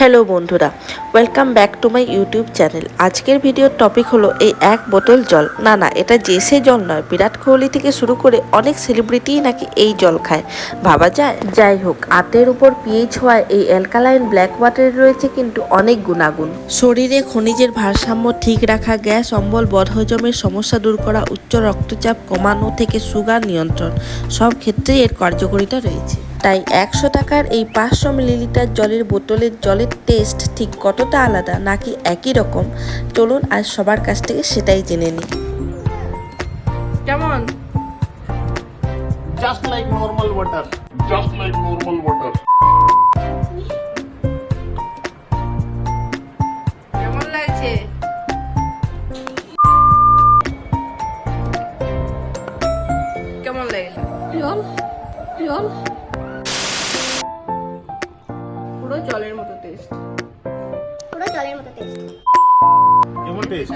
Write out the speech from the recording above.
Hello বন্ধুরা welcome back to my YouTube channel আজকের ভিডিওর টপিক হলো এই এক বোতল জল। না না, এটা যে সে জল নয়, বিরাট কোহলি থেকে শুরু করে অনেক সেলিব্রিটিই নাকি এই জল খায়। ভাবা যায়? যাই হোক, আতের উপর পিএইচ হওয়ায় এই অ্যালকালাইন ব্ল্যাক ওয়াটারে রয়েছে কিন্তু অনেক গুণাগুণ। শরীরে খনিজের ভারসাম্য ঠিক রাখা, গ্যাস, অম্বল, বদহজমের সমস্যা দূর করা, উচ্চ রক্তচাপ কমানো থেকে সুগার নিয়ন্ত্রণ, সব ক্ষেত্রেই এর কার্যকারিতা রয়েছে। তাই একশো টাকার এই পাঁচশো মিলিলিটার জলের বোতলের জলের টেস্ট ঠিক কতটা আলাদা নাকি একই রকম? চলুন আজ সবার কাছ থেকে সেটাই জেনে নিই। কেমন? Just like normal water. just like normal water. কেমন লাগছে? কেমন লাগল? জল জল। জলের মতো টেস্ট পুরো জলের মতো টেস্ট কেমন টেস্ট